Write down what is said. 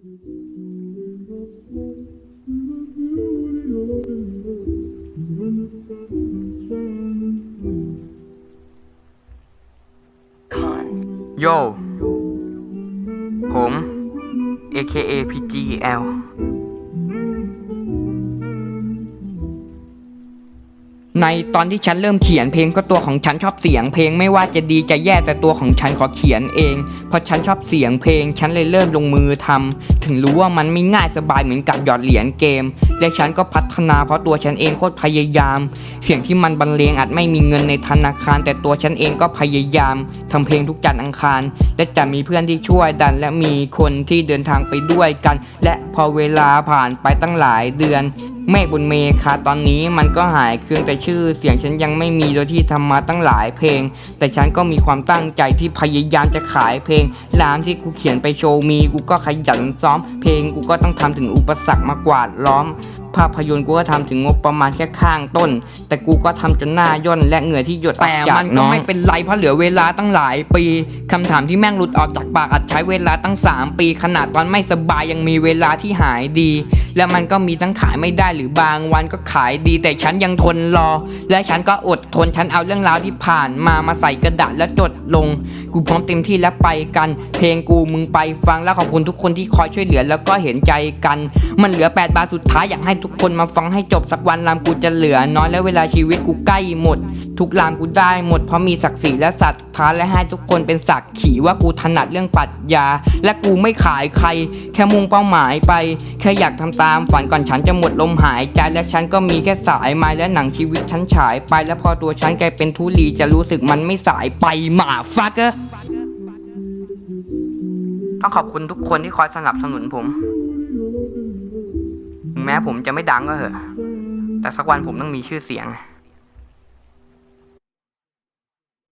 โย ผม AKA PGL ในตอนที่ฉันเริ่มเขียนเพลงก็ตัวของฉันชอบเสียงเพลงไม่ว่าจะดีจะแย่แต่ตัวของฉันขอเขียนเอง เพราะฉันชอบเสียงเพลง ฉันเลยเริ่มลงมือทำถึงรู้ว่ามันไม่ง่ายสบายเหมือนกับหยอดเหรียญเกม และฉันก็พัฒนาเพราะตัวฉันเองโคตรพยายาม เสียงที่มันบรรเลงอาจไม่มีเงินในธนาคาร แต่ตัวฉันเองก็พยายามทำเพลงทุกจันทร์อังคาร และจะมีเพื่อนที่ช่วยดัน และมีคนที่เดินทางไปด้วยกัน และพอเวลาผ่านไปตั้งหลายเดือน เมฆบนเมฆาตอนนี้มันก็หายเครื่องแต่ชื่อเสียงฉันยังไม่มีโดยที่ทำมาตั้งหลายเพลง แต่ฉันก็มีความตั้งใจที่พยายามจะขายเพลงร้านที่กูเขียนไปโชว์มีกูก็ขยันซ้อม เพลงกูก็ต้องทำถึงอุปสรรคมากวาดล้อม ภาพยนตร์กูก็ทำถึงงบประมาณแค่ข้างต้น แต่กูก็ทำจนหน้าย่นและเหงื่อที่หยดแต่มันก็ไม่เป็นไรเพราะเหลือเวลาตั้งหลายปีคำถามที่แม่งหลุดออกจากปากอาจใช้เวลาตั้ง 3 ปี ขนาดตอนไม่สบายยังมีเวลาที่หายดี และมันก็มีทั้งขายไม่ได้หรือบางวันก็ขายดี แต่ฉันยังทนรอ และฉันก็อดทนฉันเอาเรื่องราวที่ผ่านมามาใส่กระดาษและจดลง กูพร้อมเต็มที่และไปกัน เพลงกูมึงไปฟังแล้วขอบคุณทุกคนที่คอยช่วยเหลือแล้วก็เห็นใจกัน มันเหลือ8บาทสุดท้ายอยากให้ทุกคนมาฟังให้จบสักวันรามกูจะเหลือ น้อยและเวลาชีวิตกูใกล้หมด ทุกรามกูได้หมดเพราะมีศักดิ์ศรีและศรัทธาและให้ทุกคนเป็นสักดิ์ขีว่ากูถนัดเรื่องปรัชญา และกูไม่ขายใคร แค่มุ่งเป้าหมายไป แค่อยากทำตามฝันก่อนฉันจะหมดลมหายใจและฉันก็มีแค่สายไม้และหนังชีวิตฉันฉายไป และพอตัวฉันกลายเป็นทุลีจะรู้สึกมันไม่สายไปหมาฟักเกอร์ต้องขอบคุณทุกคนที่คอยสนับสนุนผม ผมจะไม่ดังก็เหอะ แต่สักวันผมต้องมีชื่อเสียง